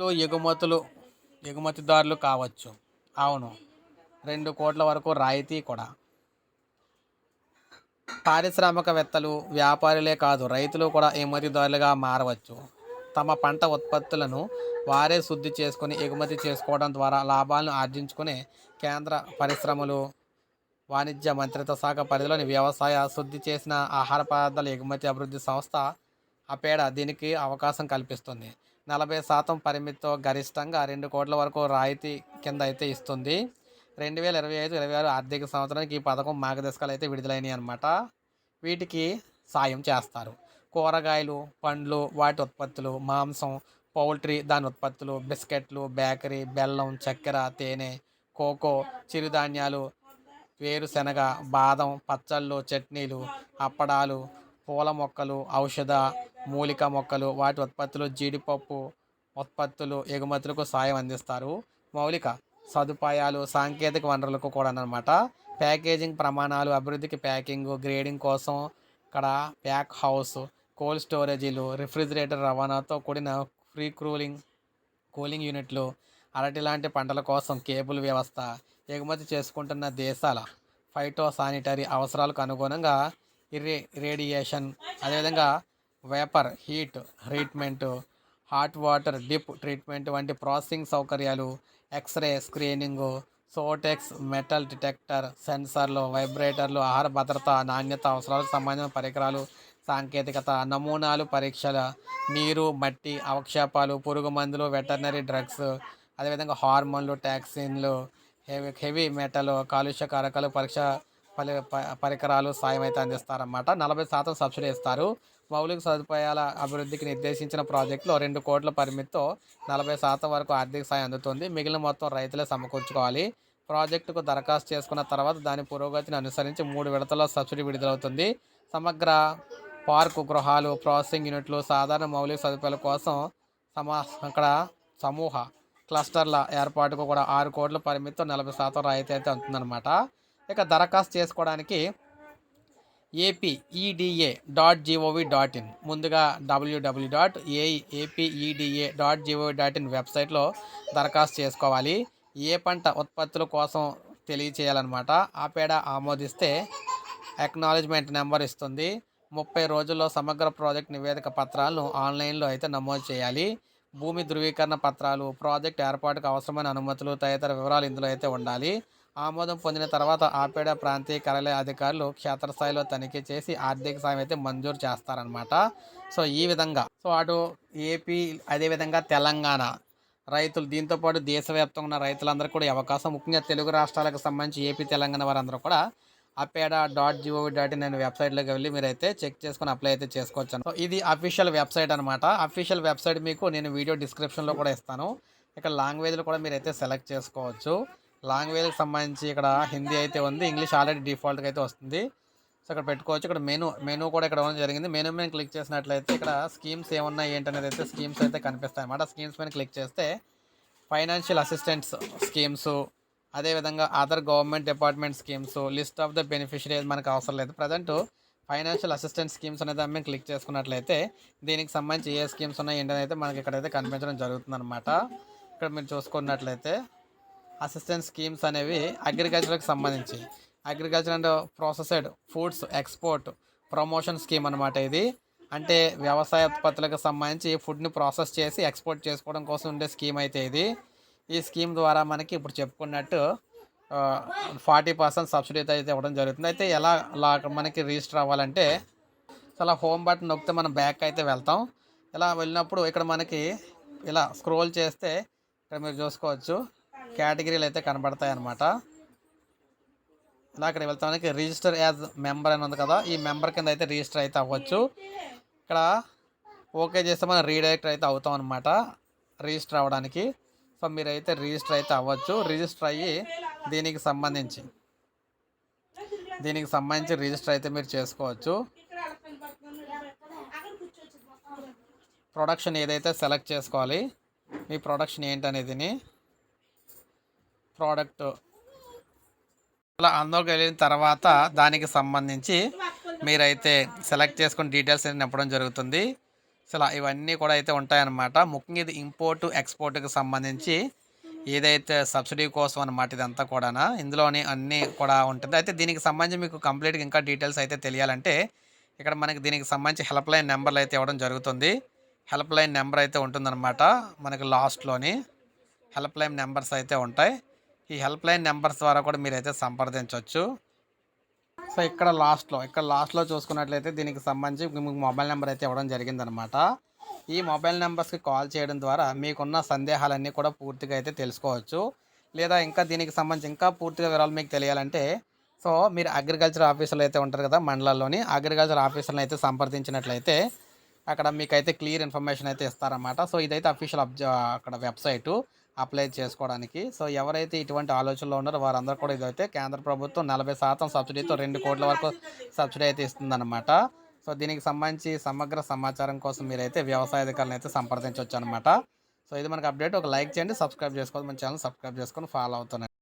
లో ఎగుమతులు ఎగుమతిదారులు కావచ్చు. అవును. రెండు కోట్ల వరకు రాయితీ కూడా. పారిశ్రామికవేత్తలు వ్యాపారులే కాదు రైతులు కూడా ఎగుమతిదారులుగా మారవచ్చు. తమ పంట ఉత్పత్తులను వారే శుద్ధి చేసుకొని ఎగుమతి చేసుకోవడం ద్వారా లాభాలను ఆర్జించుకునే కేంద్ర పరిశ్రమలు వాణిజ్య మంత్రిత్వ శాఖ పరిధిలోని వ్యవసాయ శుద్ధి చేసిన ఆహార పదార్థాల ఎగుమతి అభివృద్ధి సంస్థ అపేడ దీనికి అవకాశం కల్పిస్తుంది. నలభై శాతం పరిమితితో గరిష్టంగా రెండు కోట్ల వరకు రాయితీ కింద అయితే ఇస్తుంది. రెండు వేల ఇరవై ఐదు ఇరవై ఆరు ఆర్థిక సంవత్సరానికి ఈ పథకం మార్గదర్శకాలు అయితే విడుదలైనవి అనమాట వీటికి సాయం చేస్తారు. కూరగాయలు పండ్లు వాటి ఉత్పత్తులు మాంసం పౌల్ట్రీ దాని ఉత్పత్తులు బిస్కెట్లు బేకరీ బెల్లం చక్కెర తేనె కోకో చిరుధాన్యాలు వేరుశనగ బాదం పచ్చళ్ళు చట్నీలు అప్పడాలు పూల మొక్కలు ఔషధ మూలిక మొక్కలు వాటి ఉత్పత్తులు జీడిపప్పు ఉత్పత్తులు ఎగుమతులకు సాయం అందిస్తారు. మౌలిక సదుపాయాలు సాంకేతిక వనరులకు కూడా అనమాట ప్యాకేజింగ్ ప్రమాణాలు అభివృద్ధికి ప్యాకింగ్ గ్రేడింగ్ కోసం ఇక్కడ ప్యాక్ హౌస్ కోల్డ్ స్టోరేజీలు రిఫ్రిజిరేటర్ రవాణాతో కూడిన ఫ్రీ క్రూలింగ్ కూలింగ్ యూనిట్లు అరటి లాంటి పంటల కోసం కేబుల్ వ్యవస్థ ఎగుమతి చేసుకుంటున్న దేశాల ఫైటో సానిటరీ అవసరాలకు అనుగుణంగా ఇరే రేడియేషన్ అదేవిధంగా vapour heat treatment hot water dip treatment వంటి ప్రాసెసింగ్ సౌకర్యాలు X ray screening Sortex metal detector సెన్సర్లు వైబ్రేటర్లు ఆహార భద్రత నాణ్యత అవసరాలకు సంబంధించిన పరికరాలు సాంకేతికత నమూనాలు పరీక్షల నీరు మట్టి అవక్షేపాలు పురుగు మందులు వెటర్నరీ డ్రగ్స్ అదేవిధంగా హార్మోన్లు టాక్సిన్లు హెవీ హెవీ మెటల్ కాలుష్య కారకాలు పరీక్ష పలి ప- పరికరాలు సాయం అయితే అందిస్తారన్నమాట. నలభై శాతం సబ్సిడీ ఇస్తారు. మౌలిక సదుపాయాల అభివృద్ధికి నిర్దేశించిన ప్రాజెక్టులో రెండు కోట్ల పరిమితితో నలభై శాతం వరకు ఆర్థిక సాయం అందుతుంది. మిగిలిన మొత్తం రైతులే సమకూర్చుకోవాలి. ప్రాజెక్టుకు దరఖాస్తు చేసుకున్న తర్వాత దాని పురోగతిని అనుసరించి మూడు విడతల్లో సబ్సిడీ విడుదలవుతుంది. సమగ్ర పార్కు గృహాలు ప్రాసెసింగ్ యూనిట్లు సాధారణ మౌలిక సదుపాయాల కోసం సమా అక్కడ సమూహ క్లస్టర్ల ఏర్పాటుకు కూడా ఆరు కోట్ల పరిమితితో నలభై శాతం రాయితీ అయితే ఉంటుందన్నమాట. ఇక దరఖాస్తు చేసుకోవడానికి APEDA dot GOV dot in. ముందుగా WWW dot A APEDA dot GOV dot in వెబ్సైట్లో దరఖాస్తు చేసుకోవాలి. ఏ పంట ఉత్పత్తుల కోసం తెలియచేయాలన్నమాట. ఆ పేడ ఆమోదిస్తే అక్నాలజ్మెంట్ నెంబర్ ఇస్తుంది. ముప్పై రోజుల్లో సమగ్ర ప్రాజెక్ట్ నివేదిక పత్రాలను ఆన్లైన్లో అయితే నమోదు చేయాలి. భూమి ధృవీకరణ పత్రాలు ప్రాజెక్ట్ ఏర్పాటుకు అవసరమైన అనుమతులు తదితర వివరాలు ఇందులో అయితే ఉండాలి. ఆమోదం పొందిన తర్వాత ఆపేడ ప్రాంతీయ కార్యాలయ అధికారులు క్షేత్రస్థాయిలో తనిఖీ చేసి ఆర్థిక సాయం అయితే మంజూరు చేస్తారనమాట సో ఈ విధంగా. సో అటు ఏపీ అదేవిధంగా తెలంగాణ. రైతులు దీంతో పాటు దేశవ్యాప్తంగా ఉన్న రైతులందరూ కూడా అవకాశం. ముఖ్యంగా తెలుగు రాష్ట్రాలకు సంబంధించి ఏపీ తెలంగాణ వారందరూ కూడా APEDA dot GOV dot in అనే వెబ్సైట్లోకి వెళ్ళి మీరైతే చెక్ చేసుకొని అప్లై అయితే చేసుకోవచ్చు సో ఇది అఫీషియల్ వెబ్సైట్ అనమాట అఫీషియల్ వెబ్సైట్ మీకు నేను వీడియో డిస్క్రిప్షన్లో కూడా ఇస్తాను. ఇక్కడ లాంగ్వేజ్లు కూడా మీరైతే సెలెక్ట్ చేసుకోవచ్చు. లాంగ్వేజ్కి సంబంధించి ఇక్కడ హిందీ అయితే ఉంది ఇంగ్లీష్ ఆల్రెడీ డిఫాల్ట్గా అయితే వస్తుంది. సో ఇక్కడ పెట్టుకోవచ్చు. ఇక్కడ మెనూ మెనూ కూడా ఇక్కడ ఇవ్వడం జరిగింది. మెనూ మీద క్లిక్ చేసినట్లయితే ఇక్కడ స్కీమ్స్ ఏమున్నాయి ఏంటనేది అయితే స్కీమ్స్ అయితే కనిపిస్తాయి అన్నమాట. స్కీమ్స్ మీద క్లిక్ చేస్తే ఫైనాన్షియల్ అసిస్టెంట్స్ స్కీమ్స్ అదేవిధంగా other government department schemes list of the beneficiaries మనకు అవసరం లేదు. ప్రజెంట్ ఫైనాన్షియల్ అసిస్టెంట్ స్కీమ్స్ అనేది మేము క్లిక్ చేసుకున్నట్లయితే దీనికి సంబంధించి ఏ స్కీమ్స్ ఉన్నాయి ఏంటనేది మనకి ఇక్కడైతే కనిపించడం జరుగుతుంది అనమాట ఇక్కడ మీరు చూసుకున్నట్లయితే అసిస్టెంట్ స్కీమ్స్ అనేవి అగ్రికల్చర్కి సంబంధించి. Agriculture and processed foods export promotion scheme అనమాట ఇది. అంటే వ్యవసాయ ఉత్పత్తులకు సంబంధించి ఫుడ్ని ప్రాసెస్ చేసి ఎక్స్పోర్ట్ చేసుకోవడం కోసం ఉండే స్కీమ్ అయితే ఇది. ఈ స్కీమ్ ద్వారా మనకి ఇప్పుడు చెప్పుకున్నట్టు ఫార్టీ పర్సెంట్ సబ్సిడీ అయితే ఇవ్వడం జరుగుతుంది. అయితే ఎలా లా మనకి రిజిస్టర్ అవ్వాలంటే చాలా హోమ్ బటన్ నొక్కితే మనం బ్యాక్ అయితే వెళ్తాం. ఇలా వెళ్ళినప్పుడు ఇక్కడ మనకి ఇలా స్క్రోల్ చేస్తే ఇక్కడ మీరు చూసుకోవచ్చు. కేటగిరీలు అయితే కనబడతాయి అన్నమాట ఇలా అక్కడ వెళ్తానికి రిజిస్టర్ యాజ్ మెంబర్ అని ఉంది కదా ఈ మెంబర్ కింద అయితే రిజిస్టర్ అయితే అవ్వచ్చు. ఇక్కడ ఓకే చేస్తే మనం రీడైరెక్ట్ అయితే అవుతాం అనమాట రిజిస్టర్ అవ్వడానికి. సో మీరైతే రిజిస్టర్ అయితే అవ్వచ్చు. రిజిస్టర్ అయ్యి దీనికి సంబంధించి దీనికి సంబంధించి రిజిస్టర్ అయితే మీరు చేసుకోవచ్చు. ప్రొడక్షన్ ఏదైతే సెలెక్ట్ చేసుకోవాలి మీ ప్రొడక్షన్ ఏంటనేదిని ప్రోడక్ట్ అలా అందులోకి వెళ్ళిన తర్వాత దానికి సంబంధించి మీరైతే సెలెక్ట్ చేసుకుని డీటెయిల్స్ అనేది నింపడం జరుగుతుంది. అసలు ఇవన్నీ కూడా అయితే ఉంటాయన్నమాట. ముఖ్యంగా ఇది ఇంపోర్ట్ ఎక్స్పోర్ట్కి సంబంధించి ఏదైతే సబ్సిడీ కోసం అనమాట ఇదంతా కూడా ఇందులోని అన్నీ కూడా ఉంటుంది. అయితే దీనికి సంబంధించి మీకు కంప్లీట్గా ఇంకా డీటెయిల్స్ అయితే తెలియాలంటే ఇక్కడ మనకి దీనికి సంబంధించి హెల్ప్ లైన్ నెంబర్లు అయితే ఇవ్వడం జరుగుతుంది. హెల్ప్ లైన్ నెంబర్ అయితే ఉంటుందన్నమాట మనకి లాస్ట్లోని. హెల్ప్ లైన్ నెంబర్స్ అయితే ఉంటాయి. ఈ హెల్ప్ లైన్ నెంబర్స్ ద్వారా కూడా మీరైతే సంప్రదించవచ్చు సో ఇక్కడ లాస్ట్లో ఇక్కడ లాస్ట్లో చూసుకున్నట్లయితే దీనికి సంబంధించి మీకు మొబైల్ నెంబర్ అయితే ఇవ్వడం జరిగిందనమాట ఈ మొబైల్ నెంబర్స్కి కాల్ చేయడం ద్వారా మీకున్న సందేహాలన్నీ కూడా పూర్తిగా అయితే తెలుసుకోవచ్చు. లేదా ఇంకా దీనికి సంబంధించి ఇంకా పూర్తిగా వివరాలు మీకు తెలియాలంటే సో మీరు అగ్రికల్చర్ ఆఫీసర్లు అయితే ఉంటారు కదా మండలాల్లోని అగ్రికల్చర్ ఆఫీసర్ని అయితే సంప్రదించినట్లయితే అక్కడ మీకైతే క్లియర్ ఇన్ఫర్మేషన్ అయితే ఇస్తారన్నమాట. సో ఇదైతే అఫీషియల్ అక్కడ వెబ్సైటు. అప్లై చేసుకోవడానికి. సో ఎవరైతే ఇటువంటి ఆలోచనలో ఉన్నారో వారందరూ కూడా ఇదైతే కేంద్ర ప్రభుత్వం నలభై శాతం సబ్సిడీతో రెండు కోట్ల వరకు సబ్సిడీ అయితే ఇస్తుందన్నమాట. సో దీనికి సంబంధించి సమగ్ర సమాచారం కోసం మీరైతే వ్యవసాయ అధికారులను అయితే సంప్రదించవచ్చు అనమాట సో ఇది మనకు అప్డేట్. ఒక లైక్ చేయండి సబ్స్క్రైబ్ చేసుకోవాలి మన ఛానల్ సబ్స్క్రైబ్ చేసుకొని ఫాలో అవుతున్నాయి